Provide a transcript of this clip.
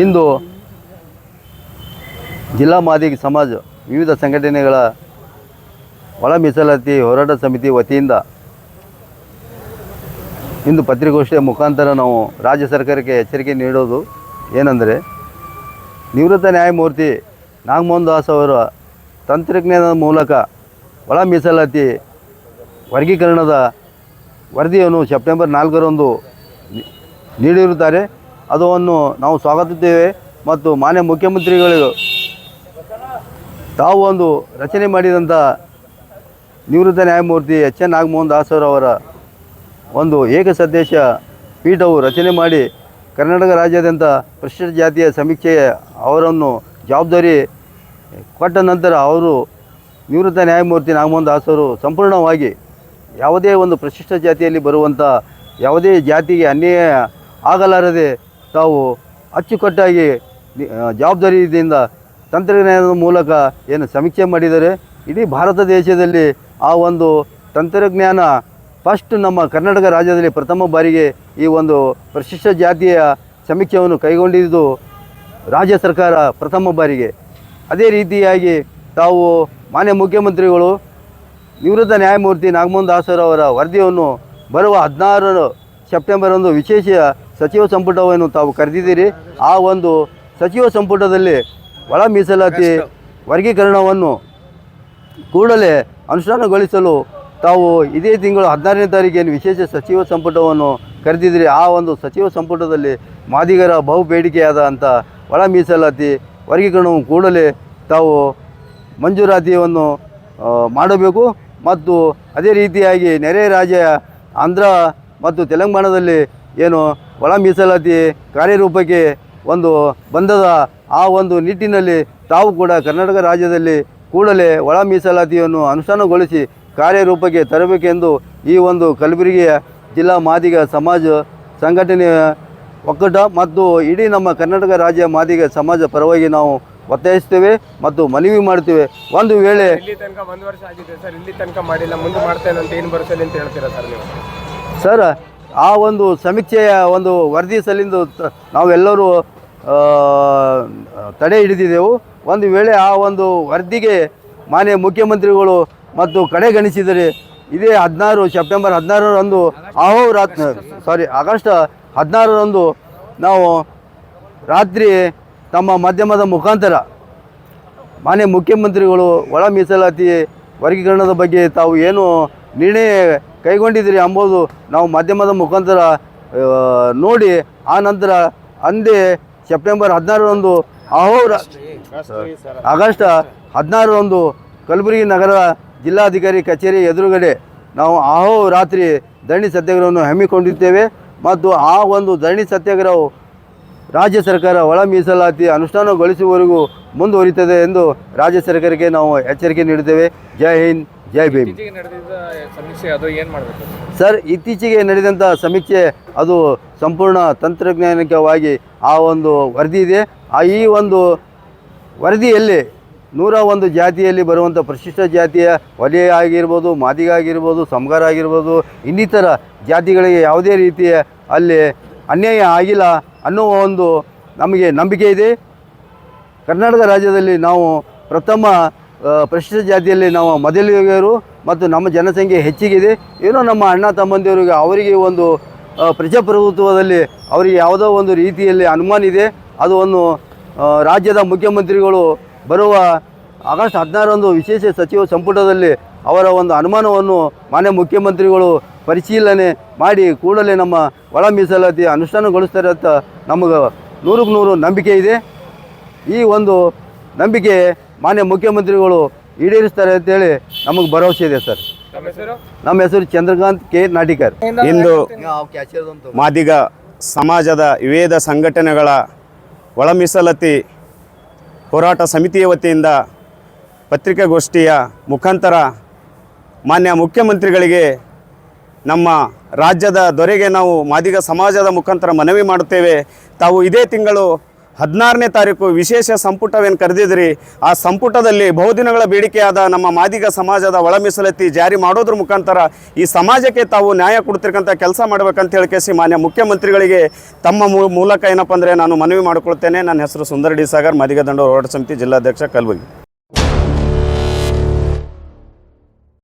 ಇಂದು ಜಿಲ್ಲಾ ಮಾದಿಗ ಸಮಾಜ ವಿವಿಧ ಸಂಘಟನೆಗಳ ಒಳ ಮೀಸಲಾತಿ ಹೋರಾಟ ಸಮಿತಿ ವತಿಯಿಂದ ಇಂದು ಪತ್ರಿಕೋಷ್ಠಿಯ ಮುಖಾಂತರ ನಾವು ರಾಜ್ಯ ಸರ್ಕಾರಕ್ಕೆ ಎಚ್ಚರಿಕೆ ನೀಡೋದು ಏನಂದರೆ ನಿವೃತ್ತ ನ್ಯಾಯಮೂರ್ತಿ ನಾಗಮೋಹನ್ ದಾಸ್ ಅವರ ತಂತ್ರಜ್ಞಾನದ ಮೂಲಕ ಒಳ ಮೀಸಲಾತಿ ವರ್ಗೀಕರಣದ ವರದಿಯನ್ನು ಸೆಪ್ಟೆಂಬರ್ ನಾಲ್ಕರಂದು ನೀಡಿರುತ್ತಾರೆ. ಅದನ್ನು ನಾವು ಸ್ವಾಗತಿಸುತ್ತೇವೆ ಮತ್ತು ಮಾನ್ಯ ಮುಖ್ಯಮಂತ್ರಿಗಳು ತಾವು ಒಂದು ರಚನೆ ಮಾಡಿದಂಥ ನಿವೃತ್ತ ನ್ಯಾಯಮೂರ್ತಿ ಎಚ್ ಎನ್ ನಾಗಮೋಹನ್ ದಾಸರವರ ಒಂದು ಏಕಸದಸ್ಯ ಪೀಠವು ರಚನೆ ಮಾಡಿ ಕರ್ನಾಟಕ ರಾಜ್ಯಾದ್ಯಂತ ಪರಿಶಿಷ್ಟ ಜಾತಿಯ ಸಮೀಕ್ಷೆಯ ಅವರನ್ನು ಜವಾಬ್ದಾರಿ ಕೊಟ್ಟ ನಂತರ ಅವರು ನಿವೃತ್ತ ನ್ಯಾಯಮೂರ್ತಿ ನಾಗಮೋಹನ್ ದಾಸರು ಸಂಪೂರ್ಣವಾಗಿ ಯಾವುದೇ ಒಂದು ಪ್ರಶಿಷ್ಟ ಜಾತಿಯಲ್ಲಿ ಬರುವಂಥ ಯಾವುದೇ ಜಾತಿಗೆ ಅನ್ಯಾಯ ಆಗಲಾರದೆ ತಾವು ಅಚ್ಚುಕಟ್ಟಾಗಿ ಜವಾಬ್ದಾರಿಯಿಂದ ತಂತ್ರಜ್ಞಾನದ ಮೂಲಕ ಏನು ಸಮೀಕ್ಷೆ ಮಾಡಿದ್ದಾರೆ ಇಡೀ ಭಾರತ ದೇಶದಲ್ಲಿ ಆ ಒಂದು ತಂತ್ರಜ್ಞಾನ ಫಸ್ಟ್ ನಮ್ಮ ಕರ್ನಾಟಕ ರಾಜ್ಯದಲ್ಲಿ ಪ್ರಥಮ ಬಾರಿಗೆ ಈ ಒಂದು ಪರಿಶಿಷ್ಟ ಜಾತಿಯ ಸಮೀಕ್ಷೆಯನ್ನು ಕೈಗೊಂಡಿದ್ದು ರಾಜ್ಯ ಸರ್ಕಾರ ಪ್ರಥಮ ಬಾರಿಗೆ. ಅದೇ ರೀತಿಯಾಗಿ ತಾವು ಮಾನ್ಯ ಮುಖ್ಯಮಂತ್ರಿಗಳು ನಿವೃತ್ತ ನ್ಯಾಯಮೂರ್ತಿ ನಾಗಮೋಹನ್ ದಾಸರವರ ವರದಿಯನ್ನು ಬರುವ ಹದಿನಾರು ಸೆಪ್ಟೆಂಬರಂದು ವಿಶೇಷ ಸಚಿವ ಸಂಪುಟವನ್ನು ತಾವು ಕರೆದಿದ್ದೀರಿ. ಆ ಒಂದು ಸಚಿವ ಸಂಪುಟದಲ್ಲಿ ಒಳ ಮೀಸಲಾತಿ ವರ್ಗೀಕರಣವನ್ನು ಕೂಡಲೇ ಅನುಷ್ಠಾನಗೊಳಿಸಲು ತಾವು ಇದೇ ತಿಂಗಳು ಹದಿನಾರನೇ ತಾರೀಕೇನು ವಿಶೇಷ ಸಚಿವ ಸಂಪುಟವನ್ನು ಕರೆದಿದ್ದೀರಿ. ಆ ಒಂದು ಸಚಿವ ಸಂಪುಟದಲ್ಲಿ ಮಾದಿಗರ ಬಹು ಬೇಡಿಕೆಯಾದಂಥ ಒಳ ಮೀಸಲಾತಿ ವರ್ಗೀಕರಣವು ಕೂಡಲೇ ತಾವು ಮಂಜೂರಾತಿಯನ್ನು ಮಾಡಬೇಕು. ಮತ್ತು ಅದೇ ರೀತಿಯಾಗಿ ನೆರೆ ರಾಜ್ಯ ಆಂಧ್ರ ಮತ್ತು ತೆಲಂಗಾಣದಲ್ಲಿ ಏನು ಒಳ ಮೀಸಲಾತಿ ಕಾರ್ಯರೂಪಕ್ಕೆ ಒಂದು ಬಂದದ ಆ ಒಂದು ನಿಟ್ಟಿನಲ್ಲಿ ತಾವು ಕೂಡ ಕರ್ನಾಟಕ ರಾಜ್ಯದಲ್ಲಿ ಕೂಡಲೇ ಒಳ ಮೀಸಲಾತಿಯನ್ನು ಅನುಷ್ಠಾನಗೊಳಿಸಿ ಕಾರ್ಯರೂಪಕ್ಕೆ ತರಬೇಕೆಂದು ಈ ಒಂದು ಕಲಬುರಗಿಯ ಜಿಲ್ಲಾ ಮಾದಿಗ ಸಮಾಜ ಸಂಘಟನೆಯ ಒಕ್ಕೂಟ ಮತ್ತು ಇಡೀ ನಮ್ಮ ಕರ್ನಾಟಕ ರಾಜ್ಯ ಮಾದಿಗ ಸಮಾಜ ಪರವಾಗಿ ನಾವು ಒತ್ತಾಯಿಸ್ತೇವೆ ಮತ್ತು ಮನವಿ ಮಾಡ್ತೇವೆ ಒಂದು ವೇಳೆ ಇಲ್ಲಿ ತನಕ ಒಂದು ವರ್ಷ ಆಗಿದೆ ಸರ್, ಇಲ್ಲಿ ತನಕ ಮಾಡಿಲ್ಲ, ಮುಂದೆ ಮಾಡ್ತೇನೆ ಅಂತ ಏನು ಬರ್ತೇನೆ ಅಂತ ಹೇಳ್ತೀರಾ ಸರ್ ನೀವು? ಸರ್, ಆ ಒಂದು ಸಮೀಕ್ಷೆಯ ಒಂದು ವರದಿ ಸಲ್ಲಿಂದು ನಾವೆಲ್ಲರೂ ತಡೆ ಹಿಡಿದಿದ್ದೆವು. ಒಂದು ವೇಳೆ ಆ ಒಂದು ವರದಿಗೆ ಮಾನ್ಯ ಮುಖ್ಯಮಂತ್ರಿಗಳು ಮತ್ತು ಕಡೆಗಣಿಸಿದರೆ ಇದೇ ಹದಿನಾರು, ಸೆಪ್ಟೆಂಬರ್ ಹದಿನಾರರಂದು ರಾತ್ ಸಾರಿ, ಆಗಸ್ಟ್ ಹದಿನಾರರಂದು ನಾವು ರಾತ್ರಿ ತಮ್ಮ ಮಾಧ್ಯಮದ ಮುಖಾಂತರ ಮಾನ್ಯ ಮುಖ್ಯಮಂತ್ರಿಗಳು ಒಳ ಮೀಸಲಾತಿ ವರ್ಗೀಕರಣದ ಬಗ್ಗೆ ತಾವು ಏನು ನಿರ್ಣಯ ಕೈಗೊಂಡಿದ್ದೀರಿ ಎಂಬುದು ನಾವು ಮಾಧ್ಯಮದ ಮುಖಾಂತರ ನೋಡಿ, ಆ ನಂತರ ಅಂದೇ ಸೆಪ್ಟೆಂಬರ್ ಹದಿನಾರರಂದು ಅಹೋರ ಆಗಸ್ಟ್ ಹದಿನಾರರಂದು ಕಲಬುರಗಿ ನಗರ ಜಿಲ್ಲಾಧಿಕಾರಿ ಕಚೇರಿ ಎದುರುಗಡೆ ನಾವು ಅಹೋ ರಾತ್ರಿ ಧರಣಿ ಸತ್ಯಾಗ್ರಹವನ್ನು ಹಮ್ಮಿಕೊಂಡಿದ್ದೇವೆ ಮತ್ತು ಆ ಒಂದು ಧರಣಿ ಸತ್ಯಾಗ್ರಹವು ರಾಜ್ಯ ಸರ್ಕಾರ ಒಳ ಮೀಸಲಾತಿ ಅನುಷ್ಠಾನಗೊಳಿಸುವವರೆಗೂ ಮುಂದುವರಿತದೆ ಎಂದು ರಾಜ್ಯ ಸರ್ಕಾರಕ್ಕೆ ನಾವು ಎಚ್ಚರಿಕೆ ನೀಡುತ್ತೇವೆ ಜೈ ಹಿಂದ್. ಜೈ ಭೀಮ್. ಇತ್ತೀಚೆಗೆ ನಡೆದಿದ್ದ ಸಮೀಕ್ಷೆ ಅದು ಏನು ಮಾಡಬೇಕು? ಸರ್ ಇತ್ತೀಚೆಗೆ ನಡೆದಂಥ ಸಮೀಕ್ಷೆ ಅದು ಸಂಪೂರ್ಣ ತಂತ್ರಜ್ಞಾನಿಕವಾಗಿ ಆ ಒಂದು ವರದಿ ಇದೆ. ಆ ಈ ಒಂದು ವರದಿಯಲ್ಲಿ ನೂರ ಒಂದು ಜಾತಿಯಲ್ಲಿ ಬರುವಂಥ ಪ್ರಶಿಷ್ಟ ಜಾತಿಯ ವಲಯ ಆಗಿರ್ಬೋದು ಮಾದಿಗ ಆಗಿರ್ಬೋದು ಸಮಗಾರ ಆಗಿರ್ಬೋದು ಇನ್ನಿತರ ಜಾತಿಗಳಿಗೆ ಯಾವುದೇ ರೀತಿಯ ಅಲ್ಲಿ ಅನ್ಯಾಯ ಆಗಿಲ್ಲ ಅನ್ನುವ ಒಂದು ನಮಗೆ ನಂಬಿಕೆ ಇದೆ. ಕರ್ನಾಟಕ ರಾಜ್ಯದಲ್ಲಿ ನಾವು ಪ್ರಥಮ ಪರಿಶಿಷ್ಟ ಜಾತಿಯಲ್ಲಿ ನಾವು ಮೊದಲಿಗರು ಮತ್ತು ನಮ್ಮ ಜನಸಂಖ್ಯೆ ಹೆಚ್ಚಿಗಿದೆ. ಏನೋ ನಮ್ಮ ಅಣ್ಣ ತಮ್ಮಂದಿರಿಗೆ ಅವರಿಗೆ ಒಂದು ಪ್ರಜಾಪ್ರಭುತ್ವದಲ್ಲಿ ಅವರಿಗೆ ಯಾವುದೋ ಒಂದು ರೀತಿಯಲ್ಲಿ ಅನುಮಾನ ಇದೆ. ಅದು ಒಂದು ರಾಜ್ಯದ ಮುಖ್ಯಮಂತ್ರಿಗಳು ಬರುವ ಆಗಸ್ಟ್ ಹದಿನಾರರಂದು ವಿಶೇಷ ಸಚಿವ ಸಂಪುಟದಲ್ಲಿ ಅವರ ಒಂದು ಅನುಮಾನವನ್ನು ಮಾನ್ಯ ಮುಖ್ಯಮಂತ್ರಿಗಳು ಪರಿಶೀಲನೆ ಮಾಡಿ ಕೂಡಲೇ ನಮ್ಮ ಒಳ ಮೀಸಲಾತಿ ಅನುಷ್ಠಾನಗೊಳಿಸ್ತಾರೆ ಅಂತ ನಮಗೆ ನೂರಕ್ಕೆ ನೂರು ನಂಬಿಕೆ ಇದೆ. ಈ ಒಂದು ನಂಬಿಕೆ ಮಾನ್ಯ ಮುಖ್ಯಮಂತ್ರಿಗಳು ಈಡೇರಿಸ್ತಾರೆ ಅಂತೇಳಿ ನಮಗೆ ಭರವಸೆ ಇದೆ ಸರ್. ನಮ್ಮ ಹೆಸರು ಚಂದ್ರಕಾಂತ್ ಕೆ ನಾಟಿಕರ್. ಇಂದು ಮಾದಿಗ ಸಮಾಜದ ವಿವಿಧ ಸಂಘಟನೆಗಳ ಒಳ ಮೀಸಲಾತಿ ಹೋರಾಟ ಸಮಿತಿಯ ವತಿಯಿಂದ ಪತ್ರಿಕಾಗೋಷ್ಠಿಯ ಮುಖಾಂತರ ಮಾನ್ಯ ಮುಖ್ಯಮಂತ್ರಿಗಳಿಗೆ ನಮ್ಮ ರಾಜ್ಯದ ದೊರೆಗೆ ನಾವು ಮಾದಿಗ ಸಮಾಜದ ಮುಖಾಂತರ ಮನವಿ ಮಾಡುತ್ತೇವೆ. ತಾವು ಇದೇ ತಿಂಗಳು ಹದಿನಾರನೇ ತಾರೀಕು ವಿಶೇಷ ಸಂಪುಟವೇನು ಕರೆದಿದ್ರಿ? ಆ ಸಂಪುಟದಲ್ಲಿ ಬಹುದಿನಗಳ ಬೇಡಿಕೆಯಾದ ನಮ್ಮ ಮಾದಿಗ ಸಮಾಜದ ಒಳ ಜಾರಿ ಮಾಡೋದ್ರ ಮುಖಾಂತರ ಈ ಸಮಾಜಕ್ಕೆ ತಾವು ನ್ಯಾಯ ಕೊಡ್ತಿರ್ಕಂಥ ಕೆಲಸ ಮಾಡ್ಬೇಕಂತ ಹೇಳ್ಕೇಸಿ ಮಾನ್ಯ ಮುಖ್ಯಮಂತ್ರಿಗಳಿಗೆ ತಮ್ಮ ಮೂಲಕ ಏನಪ್ಪ ಅಂದರೆ ನಾನು ಮನವಿ ಮಾಡಿಕೊಳ್ತೇನೆ. ನನ್ನ ಹೆಸರು ಸುಂದರ ಡಿ ಸಾಗರ್, ಮಾದಿಗ ದಂಡ ಹೋರಾಟ ಸಮಿತಿ ಜಿಲ್ಲಾಧ್ಯಕ್ಷ ಕಲಬುರಗಿ.